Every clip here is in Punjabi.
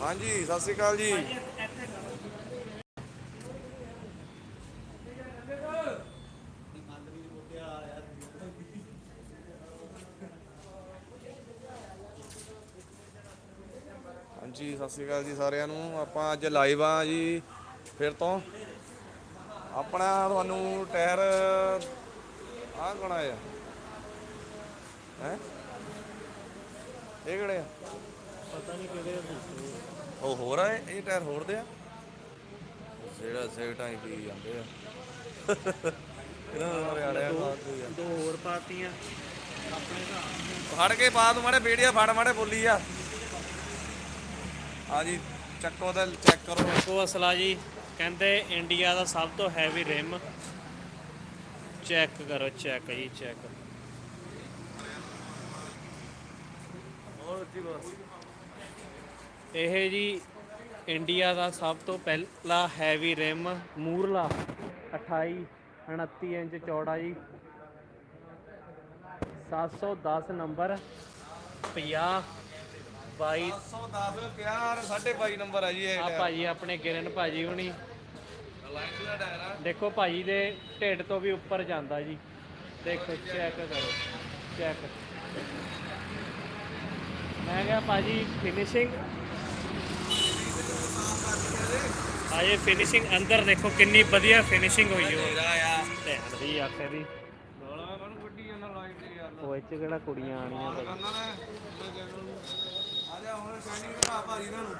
ਹਾਂਜੀ, ਸਤਿ ਸ਼੍ਰੀ ਅਕਾਲ ਜੀ। ਹਾਂਜੀ, ਸਤਿ ਸ਼੍ਰੀ ਅਕਾਲ ਜੀ ਸਾਰਿਆਂ ਨੂੰ। ਆਪਾਂ ਅੱਜ ਲਾਈਵ ਆ ਜੀ, ਫਿਰ ਤੋਂ। ਆਪਣਾ ਤੁਹਾਨੂੰ ਟਾਇਰ ਆ ਕੋਣ ਆ ਹੈ? ਇਹ ਕਿਹੜੇ ਆ? ਪਤਾ ਨਹੀਂ ਕਿਹੜੇ ਉਹ ਹੋਰ ਆ ਇਹ ਇਹ ਟਾਇਰ ਹੋਰ ਦੇ ਆ? ਜਿਹੜਾ ਸਿਗਟਾਂ ਹੀ ਪੀ ਜਾਂਦੇ ਆ। ਇਹਨਾਂ ਦਾ ਰਿਆੜਿਆ ਫਾਲਤੂ ਆ। ਦੋ ਹੋਰ ਪਾਤੀਆਂ। ਆਪਣੇ ਘਰ। ਫੜ ਕੇ ਪਾ ਤੂੰ ਮਾੜੇ ਵੀਡੀਓ ਫੜ ਮਾੜੇ ਬੋਲੀ ਆ। ਆ ਜੀ ਚੱਕੋ ਤੇ ਚੈੱਕ ਕਰੋ। ਕੋ ਅਸਲਾ ਜੀ। ਕਹਿੰਦੇ ਇੰਡੀਆ ਦਾ ਸਭ ਤੋਂ ਹੈਵੀ ਰਿਮ ਚੈੱਕ ਕਰੋ ਚੈੱਕ ਜੀ ਚੈੱਕ ਹੋਰ ਉੱਚੀ ਬੋਲ ਇਹ ਜੀ ਇੰਡੀਆ ਦਾ ਸਭ ਤੋਂ ਪਹਿਲਾ ਹੈਵੀ ਰਿਮ ਮੂਰਲਾ। 28 29 ਇੰਚ ਚੌੜਾ ਜੀ। 710 ਨੰਬਰ 50 22 710 ਪਿਆਰ 22 ਨੰਬਰ ਆ ਜੀ ਇਹ ਆ ਭਾਜੀ ਆਪਣੇ ਗਿਰਨ ਭਾਜੀ ਹੁਣੀ। ਦੇਖੋ ਭਾਜੀ ਦੇ ਢਿੱਡ ਤੋਂ ਵੀ ਉੱਪਰ ਜਾਂਦਾ ਜੀ। ਦੇਖੋ ਚੈੱਕ ਕਰੋ ਚੈੱਕ ਮੈਂ ਕਿਹਾ ਭਾਜੀ ਫਿਨਿਸ਼ਿੰਗ ਆਏ ਫਿਨਿਸ਼ਿੰਗ ਅੰਦਰ ਦੇਖੋ ਕਿੰਨੀ ਵਧੀਆ ਫਿਨਿਸ਼ਿੰਗ ਹੋਈ ਹੋ ਆ। ਭੈਣ ਦੀ ਆਖੇ ਦੀ ਉਹ ਇੱਥੇ ਕਿਹੜਾ ਕੁੜੀਆਂ ਆਣੀਆਂ ਆ ਜਾ ਹੁਣ ਸ਼ਾਈਨਿੰਗ ਦਿਖਾ ਭਾਜੀ ਇਹਨਾਂ ਨੂੰ।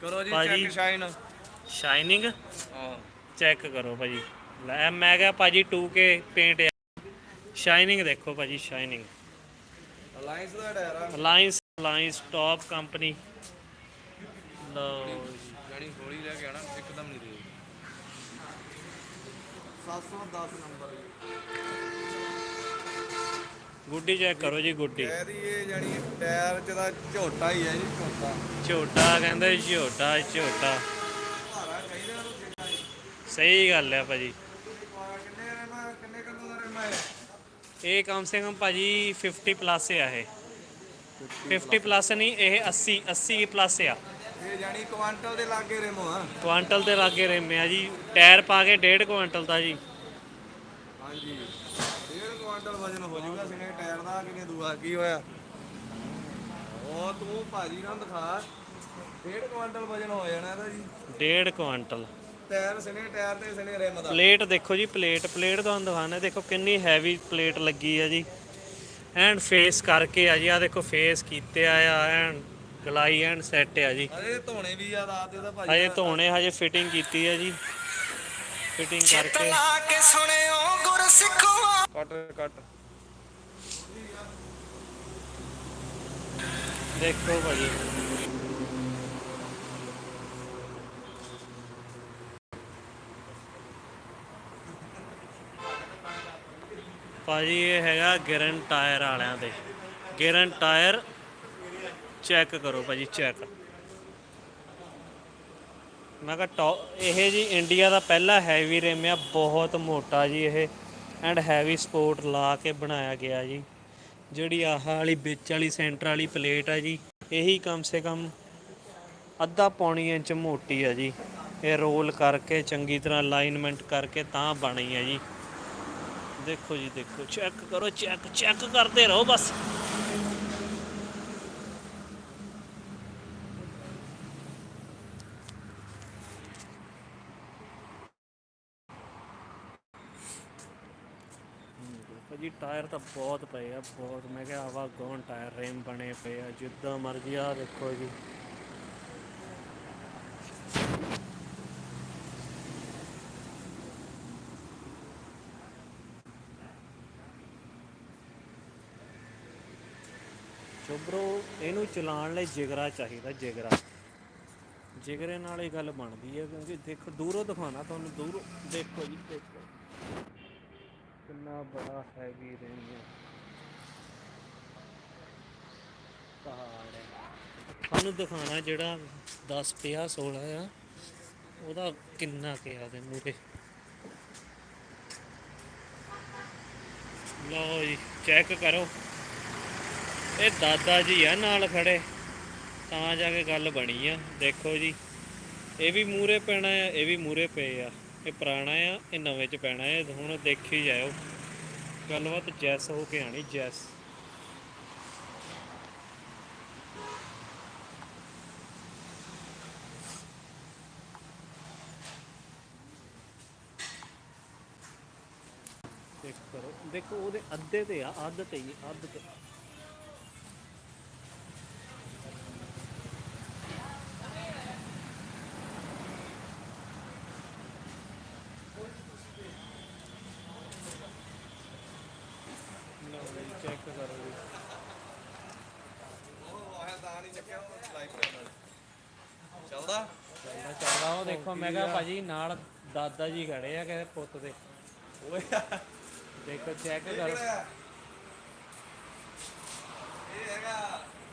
ਕਰੋ ਜੀ। ਚੈੱਕ ਸ਼ਾਈਨ ਸ਼ਾਈਨਿੰਗ ਹਾਂ। ਚੈੱਕ ਕਰੋ ਭਾਜੀ। ਲੈ ਮੈਂ ਕਿਹਾ ਭਾਜੀ 2K ਪੇਂਟ ਸ਼ਾਈਨਿੰਗ ਦੇਖੋ ਭਾਜੀ ਸ਼ਾਈਨਿੰਗ ਅਲਾਈਅੰਸ ਦਾ ਟਾਇਰ ਆ। ਅਲਾਈਅੰਸ ਅਲਾਈਅੰਸ ਟਾਪ ਕੰਪਨੀ ਜੀ। ਜਾਨੀ ਹੌਲੀ ਲੈ ਕੇ ਆਣਾ ਇੱਕਦਮ ਨਹੀਂ ਦੇ 710 ਨੰਬਰ ਗੁੱਡੀ ਚੈੱਕ ਕਰੋ ਜੀ ਗੁੱਡੀ। ਇਹਦੀ ਇਹ ਜਾਨੀ ਟਾਇਰ ਚ ਦਾ ਝੋਟਾ ਹੀ ਹੈ ਜੀ ਝੋਟਾ। ਝੋਟਾ ਕਹਿੰਦੇ ਝੋਟਾ ਝੋਟਾ। ਭਾਰਾ ਚਾਹੀਦਾ ਉਹਨੂੰ ਜਿੰਨਾ ਹੀ। ਸਹੀ ਗੱਲ ਹੈ ਭਾਜੀ। ਪਾਇਆ ਕਿੰਨੇ ਰੇਮਾ ਕਿੰਨੇ ਕਿਲੋ ਦਾ ਰੇਮਾ ਹੈ ਇਹ ਕਮ ਸੇ ਕਮ ਭਾਜੀ 50 ਪਲੱਸ ਆ ਇਹ। 50 ਪਲੱਸ ਨਹੀਂ ਇਹ 80 80 ਪਲੱਸ ਆ। ਇਹ ਜਾਨੀ ਕੁਆਂਟਲ ਦੇ ਲਾਗੇ ਰੇਮੋ ਆ ਕੁਆਂਟਲ ਦੇ ਲਾਗੇ ਰਿਮ ਆ ਜੀ। ਟਾਇਰ ਪਾ ਕੇ 1.5 ਕੁਆਂਟਲ ਦਾ ਜੀ। ਹਾਂਜੀ। ਡੇਢ ਕੁਆਂਟਲ ਵਜਨ ਹੋ ਜਾਊਗਾ ਸਿਨੇ ਟਾਇਰ ਦਾ ਕਿਨੇ ਦੂਆ ਕੀ ਹੋਇਆ? ਉਹ ਤੂੰ ਭਾਜੀ ਨੂੰ ਦਿਖਾ। ਡੇਢ ਕੁਆਂਟਲ ਵਜਨ ਹੋ ਜਾਣਾ ਇਹਦਾ ਜੀ। 1.5 ਕੁਆਂਟਲ। ਟਾਇਰ ਸਿਨੇ ਟਾਇਰ ਤੇ ਸਿਨੇ ਰਿਮ ਦਾ। ਪਲੇਟ ਦੇਖੋ ਜੀ ਪਲੇਟ ਪਲੇਟ ਤੁਹਾਨੂੰ ਦਿਖਾਣਾ ਦੇਖੋ ਕਿੰਨੀ ਹੈਵੀ ਪਲੇਟ ਲੱਗੀ ਆ ਜੀ। ਐਂਡ ਫੇਸ ਕਰਕੇ ਆ ਜੀ ਆ ਦੇਖੋ ਫੇਸ ਕੀਤੇ ਆ ਐਂਡ ਗਲਾਈ ਐਂਡ ਸੈੱਟ ਆ ਜੀ। ਅਰੇ ਧੋਣੇ ਵੀ ਆ ਰਾਤ ਦੇ ਤਾਂ ਭਾਜੀ ਹਜੇ ਧੋਣੇ ਹਜੇ ਫਿਟਿੰਗ ਕੀਤੀ ਆ ਜੀ। ਫਿਟਿੰਗ ਕਰਕੇ। ਲਾ ਕੇ ਸੁਣਿਓ ਗੁਰਸਿੱਖੋ ਕੱਟ ਕੱਟ। ਦੇਖੋ ਭਾਜੀ। ਭਾਜੀ ਇਹ ਹੈਗਾ ਗਿਰਨ ਟਾਇਰ ਵਾਲਿਆਂ ਦੇ। ਗਿਰਨ ਟਾਇਰ ਚੈੱਕ ਕਰੋ ਭਾਜੀ, ਚੈੱਕ। ਮੈਂ ਕਿਹਾ ਟੌ- ਇਹ ਜੀ ਇੰਡੀਆ ਦਾ ਪਹਿਲਾ ਹੈਵੀ ਰਿਮ ਆ, ਬਹੁਤ ਮੋਟਾ ਜੀ ਇਹ, ਐਂਡ ਹੈਵੀ ਸਪੋਰਟ ਲਾ ਕੇ ਬਣਾਇਆ ਗਿਆ ਜੀ। ਜਿਹੜੀ ਆਹ ਵਾਲੀ ਵਿੱਚ ਵਾਲੀ, ਸੈਂਟਰ ਵਾਲੀ ਪਲੇਟ ਆ ਜੀ, ਇਹੀ ਕਮ ਸੇ ਕਮ ਅੱਧਾ ਪੌਣੀ ਇੰਚ ਮੋਟੀ ਆ ਜੀ। ਇਹ ਰੋਲ ਕਰਕੇ, ਚੰਗੀ ਤਰ੍ਹਾਂ ਅਲਾਈਨਮੈਂਟ ਕਰਕੇ ਤਾਂ ਬਣੀ ਆ ਜੀ। ਦੇਖੋ ਜੀ, ਦੇਖੋ, ਚੈੱਕ ਕਰੋ, ਚੈੱਕ ਚੈੱਕ ਕਰਦੇ ਰਹੋ ਬਸ ਭਾਜੀ ਟਾਇਰ ਤਾਂ ਬਹੁਤ ਪਏ ਆ, ਬਹੁਤ। ਮੈਂ ਕਿਹਾ ਆਵਾ ਗੌਨ ਟਾਇਰ? ਰੇਮ ਬਣੇ ਪਏ ਆ, ਜਿੱਦਾਂ ਮਰਜ਼ੀ ਆ ਦੇਖੋ ਜੀ। ਚੋਬਰੋ ਇਹਨੂੰ ਚਲਾਉਣ ਲਈ ਜਿਗਰਾ ਚਾਹੀਦਾ, ਜਿਗਰਾ। ਜਿਗਰੇ ਨਾਲ ਹੀ ਗੱਲ ਬਣਦੀ ਹੈ ਕਿਉਂਕਿ ਦੇਖੋ, ਦੂਰੋਂ ਦਿਖਾਉਣਾ, ਤੁਹਾਨੂੰ ਦੂਰੋਂ ਦੇਖੋ ਜੀ, ਦੇਖੋ। ਕਿੰਨਾ ਬੜਾ ਹੈਵੀ ਰੇਂਜ। ਹੈ ਪਹਾੜ ਹੈ। ਤੁਹਾਨੂੰ ਦਿਖਾਣਾ ਜਿਹੜਾ 10 50 16 ਆ, ਉਹਦਾ ਕਿੰਨਾ ਕਿਹਾ ਦੇ ਮੂਰੇ ਲਓ ਜੀ ਚੈੱਕ ਕਰੋ। ਇਹ ਦਾਦਾ ਜੀ ਆ ਨਾਲ ਖੜੇ, ਤਾਂ ਜਾ ਕੇ ਗੱਲ ਬਣੀ ਆ। ਦੇਖੋ ਜੀ, ਇਹ ਵੀ ਮੂਰੇ ਪੈਣਾ ਆ, ਇਹ ਵੀ ਮੂਰੇ ਪਏ ਆ। ਇਹ ਪੁਰਾਣਾ ਆ, ਇਹ ਨਵੇਂ ਚ ਪੈਣਾ ਆ, ਹੁਣ ਦੇਖੀ ਜਾਇਓ। ਗੱਲਬਾਤ ਜੈਸ ਹੋ ਕੇ ਆਣੀ ਜੈਸ। ਚੈੱਕ ਕਰੋ, ਦੇਖੋ ਉਹਦੇ ਅੱਧੇ ਤੇ ਆ, ਅੱਧ ਤੇ ਹੀ, ਅੱਧ ਤੇ ਲਓ ਜੀ ਚੈੱਕ ਕਰੋ ਜੀ ਉਹ ਆਇਆ ਤਾਂ ਨਹੀਂ ਚੱਕਿਆ ਉਹ ਲਾਈਵ ਚੱਲਦਾ? ਚੱਲਦਾ ਚੱਲਦਾ। ਉਹ ਦੇਖੋ ਮੈਂ ਕਿਹਾ ਭਾਜੀ ਨਾਲ ਦਾਦਾ ਜੀ ਖੜੇ ਆ ਕਿਸੇ ਪੁੱਤ ਦੇ। ਓਏ। ਦੇਖੋ ਚੈੱਕ ਕਰੋ। ਇਹ ਹੈਗਾ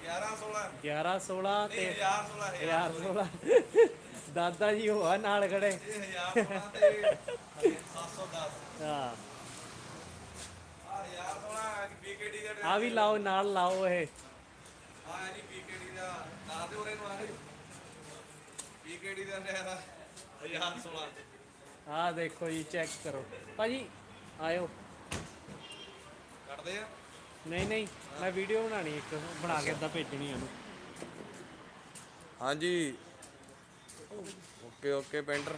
11 16 11 16 ਤੇ 1000 16 ਯਾਰ 16 ਦਾਦਾ ਜੀ ਹੋਆ ਨਾਲ ਖੜੇ। ਇਹ 1000 16 ਤੇ 710 ਹਾਂ। ਆ 1000 16 ਬੀਕੇਡੀ ਦਾ ਆ ਵੀ ਲਾਓ ਨਾਲ ਲਾਓ ਇਹ। ਆ ਜੀ ਬੀਕੇਡੀ ਦਾ ਨਾ ਤੇ ਉਹਨੇ ਨੂੰ ਆ ਬੀਕੇਡੀ ਦਾ ਟਾਇਰ ਆ 1000 16 ਆਹ ਦੇਖੋ ਜੀ ਚੈੱਕ ਕਰੋ। ਭਾਜੀ ਆਇਓ। ਕੱਢਦੇ ਆ? ਨਹੀਂ ਨਹੀਂ ਮੈਂ ਵੀਡੀਓ ਬਣਾਣੀ ਇੱਕ ਬਣਾ ਕੇ ਏਦਾਂ ਭੇਜਣੀ ਉਹਨੂੰ। ਹਾਂਜੀ। ਓਕੇ ਓਕੇ ਪੈਂਟਰ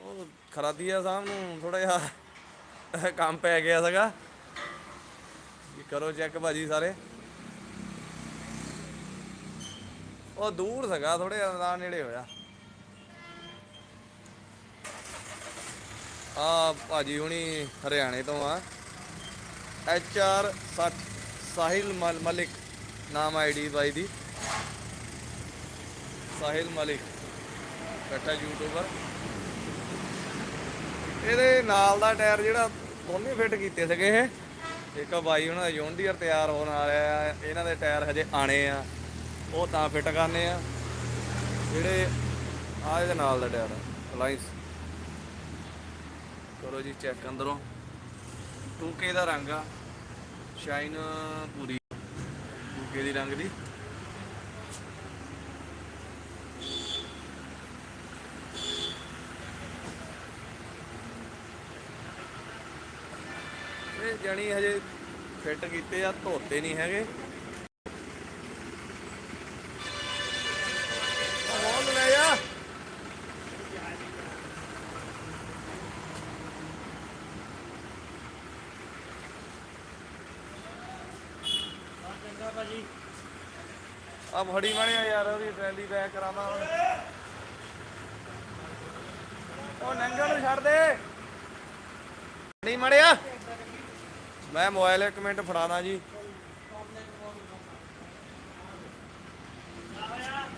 ਉਹ ਖਰਾਦੀਆ ਸਾਹਿਬ ਨੂੰ ਥੋੜਾ ਜਿਹਾ। ਕੰਮ ਪੈ ਗਿਆ ਸੀਗਾ। ਵੀ ਕਰੋ ਚੈੱਕ ਭਾਜੀ ਸਾਰੇ। ਉਹ ਦੂਰ ਸੀਗਾ ਥੋੜੇ ਜਿਹਾ ਨੇੜੇ ਹੋਇਆ। ਆ ਭਾਜੀ ਹੁਣੀ ਹਰਿਆਣੇ ਤੋਂ ਆ। ਐਚ ਆਰ 60 ਸਾਹਿਲ ਮਲ- ਮਲਿਕ ਨਾਮ ਆਈਡੀ ਬਾਈ ਦੀ। ਸਾਹਿਲ ਮਲਿਕ ਬੈਠਾ ਯੂਟਿਊਬਰ ਇਹਦੇ ਨਾਲ ਦਾ ਟਾਇਰ ਜਿਹੜਾ ਦੋਨੇ ਫਿੱਟ ਕੀਤੇ ਸੀਗੇ ਇਹ। ਇੱਕ ਬਾਈ ਉਹਨਾਂ ਦਾ ਯੋਨਡੀਅਰ ਤਿਆਰ ਹੋਣ ਵਾਲਾ ਆ, ਇਹਨਾਂ ਦੇ ਟਾਇਰ ਹਜੇ ਆਣੇ ਆ। ਉਹ ਤਾਂ ਫਿੱਟ ਕਰਨੇ ਆ। ਜਿਹੜੇ ਆ ਇਹਦੇ ਨਾਲ ਦਾ ਟਾਇਰ ਅਲਾਈਨਸ ਕਰੋ ਜੀ ਚੈੱਕ ਅੰਦਰੋਂ। 2K ਦਾ ਰੰਗ ਆ ਸ਼ਾਈਨ ਪੂਰੀ। 2K ਦੀ ਰੰਗ ਦੀ। ਇਹ ਜਾਣੀ ਹਜੇ ਫਿੱਟ ਕੀਤੇ ਆ, ਧੋਤੇ ਨਹੀਂ ਹੈਗੇ। ਮੋਲ ਲੈ ਜਾ ਭਾਜੀ ਆ ਫੜੀ ਮੜਿਆ ਯਾਰ, ਉਹਦੀ ਟ੍ਰੈਲੀ ਬੈਕ ਕਰਾਵਾਂ ਹੁਣ। ਉਹ ਨੰਗਾ ਨੂੰ ਛੱਡ ਦੇ। ਫੜੀ ਮੜਿਆ ਮੈਂ ਮੋਬਾਈਲ ਇੱਕ ਮਿੰਟ ਫੜਾਣਾ ਜੀ।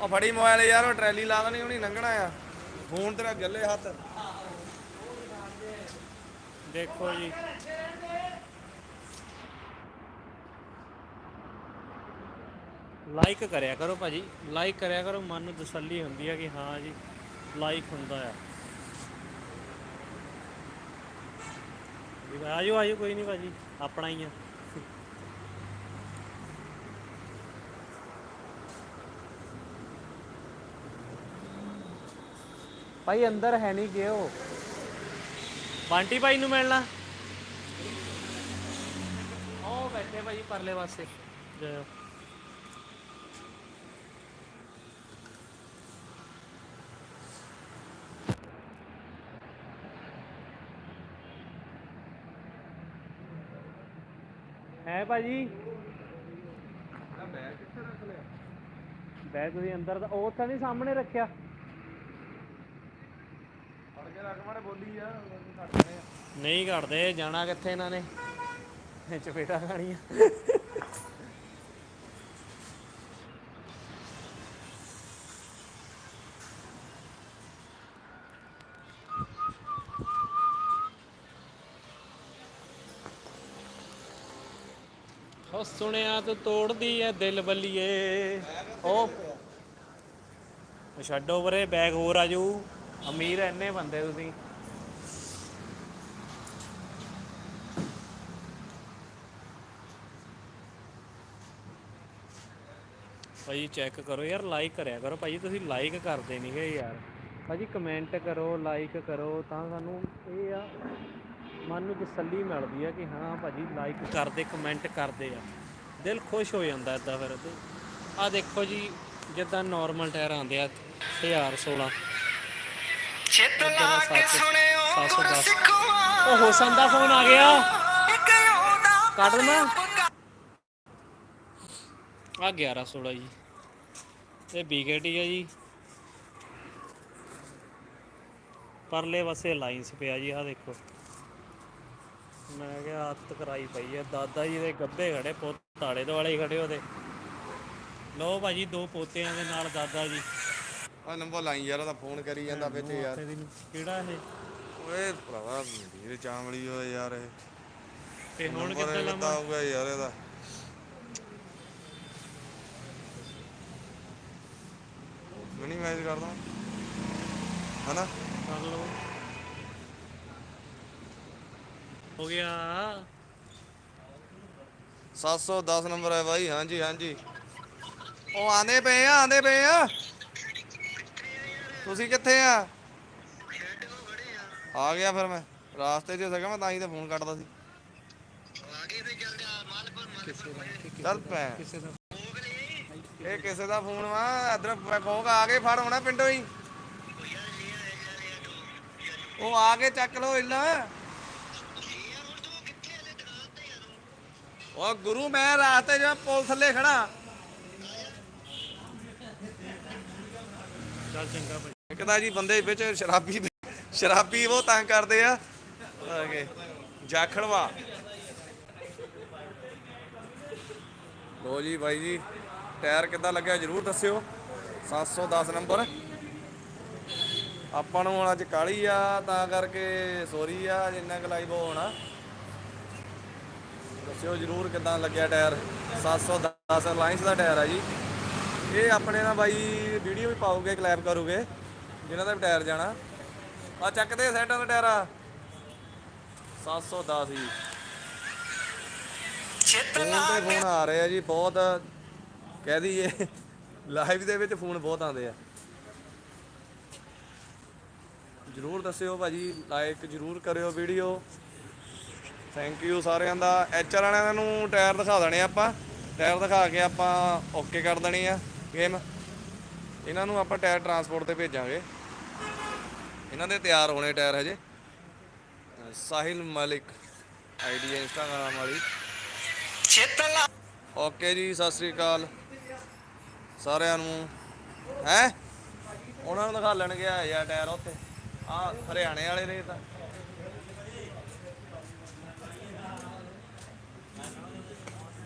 ਉਹ ਫੜੀ ਮੋਬਾਈਲ ਯਾਰ, ਉਹ ਟਰੈਲੀ ਲਾ ਦੇਣੀ, ਉਹਨੀ ਲੰਘਣਾ ਆ। ਫੋਨ ਤੇਰਾ ਗੱਲੇ ਹੱਥ। ਦੇਖੋ ਜੀ। ਲਾਈਕ ਕਰਿਆ ਕਰੋ ਭਾਜੀ। ਲਾਈਕ ਕਰਿਆ ਕਰੋ, ਮਨ ਨੂੰ ਤਸੱਲੀ ਹੁੰਦੀ ਹੈ ਕਿ ਹਾਂ ਜੀ ਲਾਈਕ ਹੁੰਦਾ ਆ। ਜੀ ਆਜੋ ਆਜੋ ਕੋਈ ਨਹੀਂ ਭਾਜੀ ਆਪਣਾ ਹੀ ਆ। ਭਾਈ ਅੰਦਰ ਹੈ ਨਹੀਂ ਗਿਓ। ਬਾਂਟੀ ਭਾਈ ਨੂੰ ਮਿਲਣਾ। ਉਹ ਬੈਠੇ ਭਾਈ ਪਰਲੇ ਪਾਸੇ। ਜਾਓ ਹੈ ਭਾਜੀ। ਬੈਗ ਕਿੱਥੇ ਰੱਖ ਲਿਆ ਬੈਗ ਤੁਸੀਂ ਅੰਦਰ ਦਾ ਉਹ ਤਾਂ ਨਹੀਂ ਸਾਹਮਣੇ ਰੱਖਿਆ। ਫੜ ਕੇ ਰੱਖ ਮਾੜੇ ਬੋਲੀ ਆ ਘੱਟ ਆ ਨਹੀਂ ਘੜਦੇ ਜਾਣਾ ਕਿੱਥੇ ਇਹਨਾਂ ਨੇ? ਚਪੇਟਾ ਖਾਣੀਆਂ। ਉਹ ਸੁਣਿਆ ਤੂੰ ਤੋੜਦੀ ਐ ਦਿਲ ਬੱਲੀਏ। ਉਹ ਛੱਡੋ ਪਰੇ ਬੈਗ ਹੋਰ ਆ ਜਾਊ ਅਮੀਰ ਐਨੇ ਬੰਦੇ ਤੁਸੀਂ। ਭਾਜੀ ਚੈੱਕ ਕਰੋ ਯਾਰ ਲਾਈਕ ਕਰਿਆ ਕਰੋ। ਭਾਜੀ ਤੁਸੀਂ ਲਾਈਕ ਕਰਦੇ ਨਹੀਂਗੇ ਯਾਰ। ਭਾਜੀ ਕਮੈਂਟ ਕਰੋ ਲਾਈਕ ਕਰੋ, ਤਾਂ ਸਾਨੂੰ ਇਹ ਆ ਮਨ ਨੂੰ ਤਸੱਲੀ ਮਿਲਦੀ ਆ ਕਿ ਹਾਂ ਭਾਜੀ ਲਾਈਕ ਕਰਦੇ ਕਮੈਂਟ ਕਰਦੇ ਆ। ਦਿਲ ਖੁਸ਼ ਹੋ ਜਾਂਦਾ ਇਦਾਂ ਫਿਰ। ਆ ਦੇਖੋ ਜੀ ਜਿੱਦਾਂ ਨਾਰਮਲ ਟਾਇਰ ਆਉਂਦੇ ਆ 1016 ਚਿੱਤ ਇੱਦਾਂ ਲਾ ਦਾ ਕੇ ਸੁਣਿਓ ਉਹ ਹੁਸਨ ਦਾ ਫੋਨ ਆ ਗਿਆ। ਦੇਵਾਂ? ਪੱਕਾ ਆ 1116 ਜੀ। ਇਹ ਬੀਕੇਟੀ ਆ ਜੀ। ਪਰਲੇ ਪਾਸੇ ਲਾਈਨਸ ਪਿਆ ਜੀ ਆ ਦੇਖੋ। ਮੈਂ ਕਿਹਾ ਹੱਥ ਕਰਾਈ ਪਈ ਆ। ਦਾਦਾ ਜੀ ਦੇ ਗੱਭੇ ਖੜੇ ਪੋਤਾੜੇ ਦੇ ਵਾਲੇ ਹੀ ਖੜੇ ਉਹਦੇ। ਲੋ ਭਾਜੀ ਦੋ ਪੋਤਿਆਂ ਦੇ ਨਾਲ ਦਾਦਾ ਜੀ। ਆ ਨੰਬਰ ਲਾਈ ਯਾਰ ਉਹਦਾ ਫੋਨ ਕਰੀ ਜਾਂਦਾ ਵਿੱਚ ਯਾਰ। ਕਿਹੜਾ ਇਹ? ਓਏ ਭਰਾਵਾ ਵੀਰ ਚਾਂਵਲੀ ਓਏ ਯਾਰ ਇਹ। ਤੇ ਹੁਣ ਨੰਬਰ ਕਿੱਦਾਂ ਲਾਵਾਂ? ਕਿੱਦਾਂ ਹੋਊਗਾ ਯਾਰ ਇਹਦਾ। ਮਿਨੀ ਮੈਚ ਕਰਦਾ। ਹਨਾ? ਕਰ ਲਓ। ਹੋ ਗਿਆ। 710 ਨੰਬਰ ਹੈ ਬਾਈ, ਹਾਂਜੀ ਹਾਂਜੀ। ਉਹ ਆਂਦੇ ਪਏ ਆ ਆਂਦੇ ਪਏ ਆ। ਤੁਸੀਂ ਕਿੱਥੇ ਆ? ਆ ਗਿਆ ਫਿਰ ਮੈਂ। ਰਾਸਤੇ 'ਚ ਸੀਗਾ ਮੈਂ, ਤਾਂ ਹੀ ਤਾਂ ਫੋਨ ਕੱਟਦਾ ਸੀ। ਚੱਲ ਪੈ। ਦਾ ਇਹ ਕਿਸੇ ਦਾ ਫੋਨ ਵਾ, ਇਧਰ ਕੋਕ ਆ ਕੇ ਫੜ ਹੋਣਾ ਪਿੰਡੋਂ ਹੀ। ਉਹ ਆ ਕੇ ਚੱਕ ਲੋ ਇੱਲਾ ਉਹ ਗੁਰੂ ਮੈਂ ਰਾਸਤੇ 'ਚ ਪੁਲ ਥੱਲੇ ਖੜਾ ਚੱਲ ਚੰਗਾ ਭਾਈ। ਇੱਕ ਤਾਂ ਜੀ ਬੰਦੇ ਵਿੱਚ ਸ਼ਰਾਬੀ ਸ਼ਰਾਬੀ ਉਹ ਤੰਗ ਕਰਦੇ ਆ। ਓਕੇ ਜਾਖੜਵਾ। ਲੋ ਜੀ ਬਾਈ ਜੀ ਟਾਇਰ ਕਿੱਦਾਂ ਲੱਗਿਆ ਜਰੂਰ ਦੱਸਿਓ। 710 ਨੰਬਰ। ਆਪਾਂ ਨੂੰ ਹੁਣ ਅੱਜ ਕਾਲੀ ਆ ਤਾਂ ਕਰਕੇ ਸੋਰੀ ਆ ਜਿੰਨਾ ਕੁ ਲਾਈਵ ਹੋਣਾ। ਦੱਸਿਓ ਜਰੂਰ ਕਿੱਦਾਂ ਲੱਗਿਆ ਟਾਇਰ? 710 ਅਲਾਈਨਸ ਦਾ ਟਾਇਰ ਆ ਜੀ। ਇਹ ਆਪਣੇ ਨਾਲ ਬਾਈ ਵੀਡੀਓ ਵੀ ਪਾਉਗੇ ਕਲੈਪ ਕਰੋਗੇ ਜਿਨ੍ਹਾਂ ਦਾ ਵੀ ਟਾਇਰ ਜਾਣਾ। ਆ ਚੱਕਦੇ ਸੈਟਾਂ ਦਾ ਟਾਇਰ ਆ। 710 ਜੀ। ਚਿੱਤ ਫੋਨ ਲਾ ਤੇ ਫੋਨ ਆ ਰਹੇ ਆ ਜੀ ਬਹੁਤ ਕਹਿ ਦਈਏ ਲਾਈਵ ਦੇ ਵਿੱਚ ਫੋਨ ਬਹੁਤ ਆਉਂਦੇ ਆ। ਜਰੂਰ ਦੱਸਿਓ ਭਾਜੀ ਲਾਈਕ ਜਰੂਰ ਕਰਿਓ ਵੀਡੀਓ। ਥੈਂਕ ਯੂ ਸਾਰਿਆਂ ਦਾ। ਐਚਆਰ ਵਾਲਿਆਂ ਨੂੰ ਟਾਇਰ ਦਿਖਾ ਦੇਣੇ ਆਪਾਂ। ਟਾਇਰ ਦਿਖਾ ਕੇ ਆਪਾਂ ਓਕੇ ਕਰ ਦੇਣੀ ਆ। ਗੇਮ ਇਹਨਾਂ ਨੂੰ ਆਪਾਂ ਟਾਇਰ ਟਰਾਂਸਪੋਰਟ ਤੇ ਭੇਜਾਂਗੇ। ਇਹਨਾਂ ਦੇ ਤਿਆਰ ਹੋਣੇ ਟਾਇਰ ਹਜੇ। ਸਾਹਿਲ ਮਲਿਕ, ਆਈਡੀ ਇੰਸਟਾਗ੍ਰਾਮ ਵਾਲੀ। ਚਿੱਤ ਓਕੇ ਜੀ, ਸਤਿ ਸ੍ਰੀ ਅਕਾਲ। ਸਾਰਿਆਂ ਨੂੰ। ਹੈ? ਉਹਨਾਂ ਨੂੰ ਦਿਖਾ ਲੈਣ ਗਿਆ ਯਾ ਟਾਇਰ ਉੱਥੇ। ਆ ਹਰਿਆਣੇ ਵਾਲੇ ਨੇ ਤਾਂ।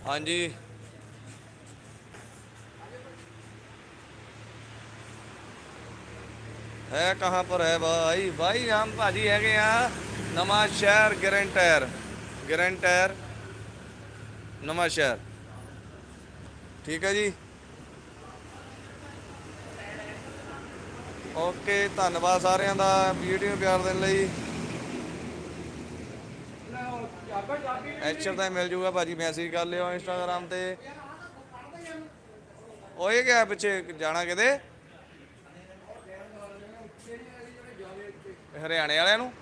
ਹਾਂਜੀ। ਹੈ ਕਹਾਂ ਪਰ ਹੈ ਭਾਈ ਭਾਈ ਹਮ ਭਾਜੀ ਹੈਗੇ ਆ। ਨਵਾਂ ਸ਼ਹਿਰ ਗਰੰਟਰ ਗਰੰਟਰ ਨਵਾਂ ਸ਼ਹਿਰ। ਠੀਕ ਹੈ ਜੀ। ਓਕੇ, ਧੰਨਵਾਦ ਸਾਰਿਆਂ ਦਾ ਵੀਡੀਓ ਪਿਆਰ ਦੇਣ ਲਈ। ਐਚਰ ਦਾ ਮਿਲ ਜੂਗਾ ਭਾਜੀ ਮੈਸੇਜ ਕਰ ਲਿਓ ਇੰਸਟਾਗ੍ਰਾਮ ਤੇ। ਓਏ ਗਿਆ ਪਿੱਛੇ ਜਾਣਾ ਕਿਤੇ? ਹਰਿਆਣੇ ਵਾਲਿਆਂ ਨੂੰ?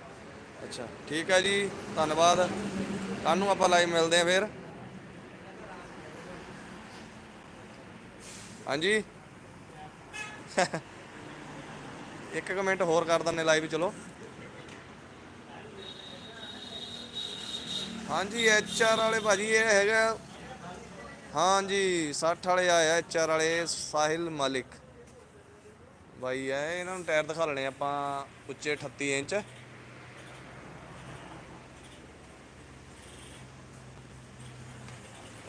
ਅੱਛਾ, ਠੀਕ ਹੈ ਜੀ, ਧੰਨਵਾਦ। ਕੱਲ ਨੂੰ ਆਪਾਂ ਲਾਈਵ ਮਿਲਦੇ ਆ ਫਿਰ। ਹਾਂਜੀ? ਇੱਕ ਕਮੈਂਟ ਹੋਰ ਕਰ ਦਿੰਨੇ ਲਾਈਵ ਚਲੋ। ਹਾਂਜੀ ਐਚਆਰ ਵਾਲੇ ਭਾਜੀ ਇਹ ਹੈਗਾ। ਹਾਂਜੀ 60 ਵਾਲੇ ਆਏ ਆ ਐਚਆਰ ਵਾਲੇ, ਸਾਹਿਲ ਮਲਿਕ। ਬਾਈ, ਐ ਇਹਨਾਂ ਨੂੰ ਟਾਇਰ ਦਿਖਾ ਲੈਣੇ ਆਪਾਂ ਉੱਚੇ 38 ਇੰਚ।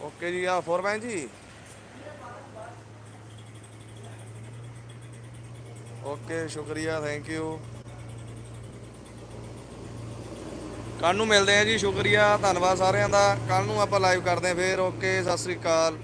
ਓਕੇ ਜੀ ਆ ਫੋਰਮੈਨ ਜੀ। ਓਕੇ, ਸ਼ੁਕਰੀਆ ਥੈਂਕ ਯੂ ਕੱਲ ਨੂੰ ਮਿਲਦੇ ਆ ਜੀ, ਸ਼ੁਕਰੀਆ, ਧੰਨਵਾਦ ਸਾਰਿਆਂ ਦਾ। ਕੱਲ ਨੂੰ ਆਪਾਂ ਲਾਈਵ ਕਰਦੇ ਆ ਫੇਰ ਓਕੇ, ਸਤਿ ਸ੍ਰੀ ਅਕਾਲ।